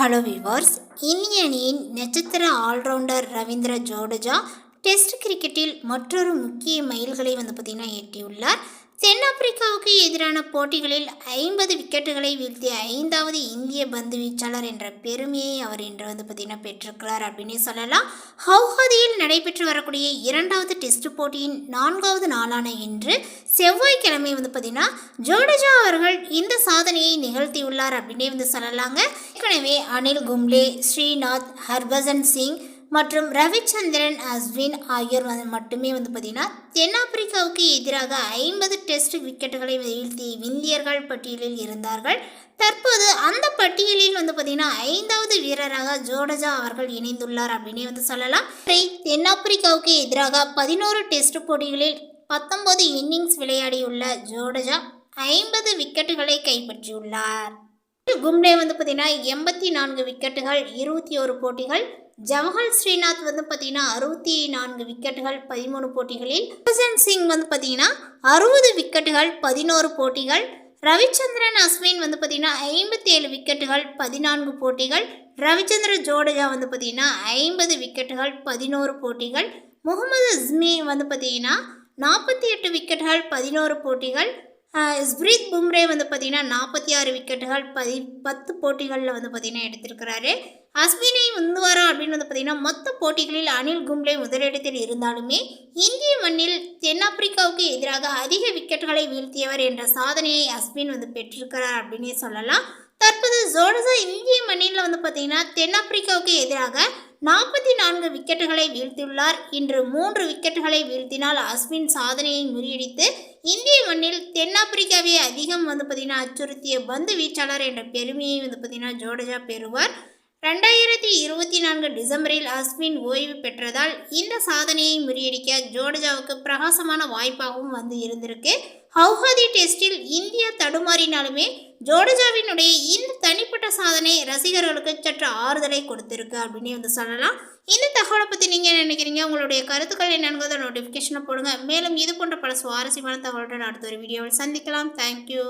Hello viewers இந்திய அணியின் நட்சத்திர ஆல்ரவுண்டர் ரவீந்திர ஜோடேஜா டெஸ்ட் கிரிக்கெட்டில் மற்றொரு முக்கிய மைல்களை வந்து பார்த்திங்கன்னா எட்டியுள்ளார் போட்டிகளில் ஐம்பது விக்கெட்டுகளை வீழ்த்திய ஐந்தாவது இந்திய பந்து வீச்சாளர் என்ற பெருமையை அவர் இன்று வந்து பார்த்திங்கன்னா பெற்றிருக்கிறார் அப்படின்னு சொல்லலாம். ஹவுஹாதியில் நடைபெற்று வரக்கூடிய இரண்டாவது டெஸ்ட் போட்டியின் நான்காவது நாளான இன்று செவ்வாய்க்கிழமை வந்து பார்த்திங்கன்னா ஜோடேஜா அவர்கள் இந்த சாதனையை நிகழ்த்தியுள்ளார் அப்படின்னே வந்து சொல்லலாங்க. ஏற்கனவே அனில் கும்ளே ஸ்ரீநாத் ஹர்பஜன் சிங் மற்றும் ரவிச்சந்திரன் அஸ்வின் ஆகியோர் வந்து மட்டுமே வந்து பார்த்திங்கன்னா தென்னாப்பிரிக்காவுக்கு எதிராக ஐம்பது டெஸ்ட் விக்கெட்டுகளை வீழ்த்திய இந்தியர்கள் பட்டியலில் இருந்தார்கள். தற்போது அந்த பட்டியலில் வந்து பார்த்திங்கன்னா ஐந்தாவது வீரராக ஜோடஜா அவர்கள் இணைந்துள்ளார் அப்படின்னே வந்து சொல்லலாம். தென்னாப்பிரிக்காவுக்கு எதிராக பதினோரு டெஸ்ட் போட்டிகளில் பத்தொன்பது இன்னிங்ஸ் விளையாடியுள்ள ஜோடஜா ஐம்பது விக்கெட்டுகளை கைப்பற்றியுள்ளார். கும்டே வந்து பார்த்தீங்கன்னா எண்பத்தி நான்கு விக்கெட்டுகள் இருபத்தி ஒரு போட்டிகள் ஜவஹர் ஸ்ரீநாத் வந்து பார்த்தீங்கன்னா அறுபத்தி நான்கு விக்கெட்டுகள் பதிமூணு போட்டிகளில் ஹர்பஜன் சிங் வந்து பார்த்தீங்கன்னா அறுபது விக்கெட்டுகள் பதினோரு போட்டிகள் ரவிச்சந்திரன் அஸ்வின் வந்து பார்த்தீங்கன்னா ஐம்பத்தி ஏழு விக்கெட்டுகள் பதினான்கு போட்டிகள் ரவிச்சந்திர ஜோடேஜா வந்து பார்த்தீங்கன்னா ஐம்பது விக்கெட்டுகள் பதினோரு போட்டிகள் முகமது அஸ்மி வந்து பார்த்தீங்கன்னா நாற்பத்தி எட்டு விக்கெட்டுகள் பதினோரு போட்டிகள் ஸ்பிரித் பும்ரே வந்து பார்த்தீங்கன்னா நாற்பத்தி ஆறு விக்கெட்டுகள் பதி பத்து போட்டிகளில் வந்து பார்த்தீங்கன்னா எடுத்திருக்கிறாரு. அஸ்வினை முந்துவாரா வாரம் பார்த்தீங்கன்னா மொத்த போட்டிகளில் அனில் கும்ளே முதலிடத்தில் இருந்தாலுமே இந்திய மண்ணில் தென்னாப்பிரிக்காவுக்கு எதிராக அதிக விக்கெட்டுகளை வீழ்த்தியவர் என்ற சாதனையை அஸ்வின் வந்து பெற்றிருக்கிறார் அப்படின்னே சொல்லலாம். தற்போது ஜோடசா இந்திய மண்ணில் வந்து பார்த்தீங்கன்னா தென்னாப்பிரிக்காவுக்கு எதிராக நாற்பத்தி நான்கு விக்கெட்டுகளை வீழ்த்தியுள்ளார். இன்று மூன்று விக்கெட்டுகளை வீழ்த்தினால் அஸ்வின் சாதனையை முறியடித்து இந்திய மண்ணில் தென்னாப்பிரிக்காவை அதிகம் வந்து பார்த்திங்கன்னா அச்சுறுத்திய பந்து வீச்சாளர் என்ற பெருமையை வந்து பார்த்தீங்கன்னா ஜோடஜா பெறுவார். ரெண்டாயிரத்தி இருபத்தி நான்கு டிசம்பரில் அஸ்வின் ஓய்வு பெற்றதால் இந்த சாதனையை முறியடிக்க ஜோடஜாவுக்கு பிரகாசமான வாய்ப்பாகவும் வந்து இருந்திருக்கு. ஹவுஹதி டெஸ்டில் இந்தியா தடுமாறினாலுமே ஜோடஜாவினுடைய இந்த தனிப்பட்ட சாதனை ரசிகர்களுக்கு சற்று ஆறுதலை கொடுத்திருக்கு அப்படின்னு வந்து சொல்லலாம். இந்த தகவலை பற்றி நீங்கள் என்ன நினைக்கிறீங்க? உங்களுடைய கருத்துக்கள் என்னங்கிறத நோட்டிஃபிகேஷனை போடுங்க. மேலும் இது போன்ற பல சுவாரஸ்யமான தகவலுடன் அடுத்த ஒரு வீடியோவில் சந்திக்கலாம். தேங்க்யூ